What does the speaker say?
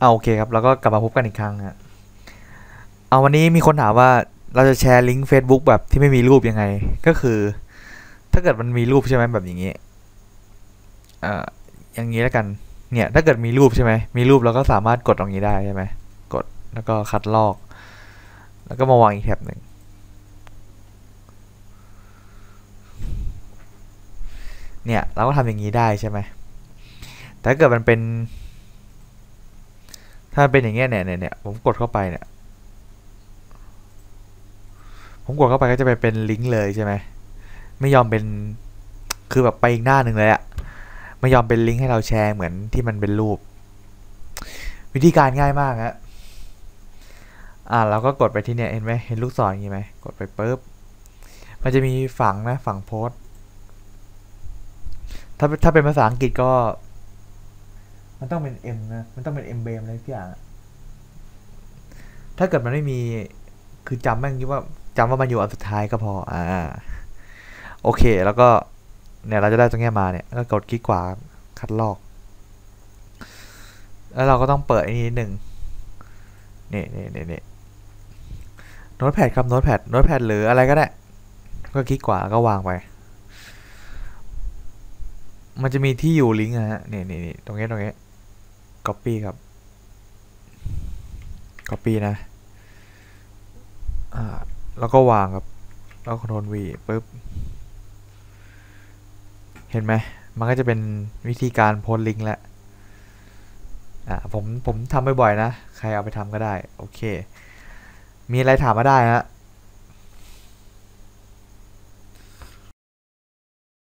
เอาโอเคครับ แล้วก็กลับมาพบกันอีกครั้งฮะเอาวันนี้มีคนถามว่าเราจะแชร์ลิงก์ Facebook แบบที่ไม่มีรูปยังไง ก็คือ ถ้าเกิดมันมีรูปใช่ไหมแบบอย่างนี้เอ่ออย่างนี้แล้วกัน เนี่ย ถ้าเกิดมีรูปใช่ไหมมีรูปเราก็สามารถกดตรงนี้ได้ใช่ไหมกดแล้วก็คัดลอก แล้วก็มาวางอีกแท็บหนึ่งเนี่ย เราก็ทำอย่างนี้ได้ใช่ไหมแต่ถ้าเกิดมันเป็น ถ้าเป็นอย่างเงี้ยเนี่ยเนี่ยเนี่ยผมกดเข้าไปเนี่ย ผมกดเข้าไปก็จะไปเป็นลิงก์เลยใช่ไหมไม่ยอมเป็นคือแบบไปอีกหน้าหนึ่งเลยอะไม่ยอมเป็นลิงก์ให้เราแชร์เหมือนที่มันเป็นรูป วิธีการง่ายมากฮะอ่าเราก็กดไปที่เนี่ยเห็นไหมเห็นลูกศรอย่างงี้ไหมกดไปปุ๊บมันจะมีฝั่งนะฝั่งโพสถ้าถ้าเป็นภาษาอังกฤษก็ มันต้องเป็น M นะ มันต้องเป็น M เบมอะไรทุกอย่างอะถ้าเกิดมันไม่มี คือจำแม่งคิดว่าจำว่ามันอยู่อันสุดท้ายก็พอ อ่า โอเค แล้วก็ เนี่ยเราจะได้ตรงนี้มาเนี่ย ก็กดคลิกขวาคัดลอก แล้วเราก็ต้องเปิดอันนี้หนึ่งนี่นี่นี่นี่โน้ตแพดครับโน้ตแพดโน้ตแพดหรืออะไรก็ได้ ก็คลิกขวาแล้วก็วางไป มันจะมีที่อยู่ลิงก์นะฮะ นี่นี่นี่ตรงนี้ตรงนี้ copy ครับ copy นะอ่าแล้วก็วางครับ แล้ว Ctrl V ปุ๊บ เห็นไหม มันก็จะเป็นวิธีการโพสลิงก์แล้วอ่าผมผมทำบ่อยๆนะ ใครเอาไปทำก็ได้ โอเค มีอะไรถามมาได้ฮะ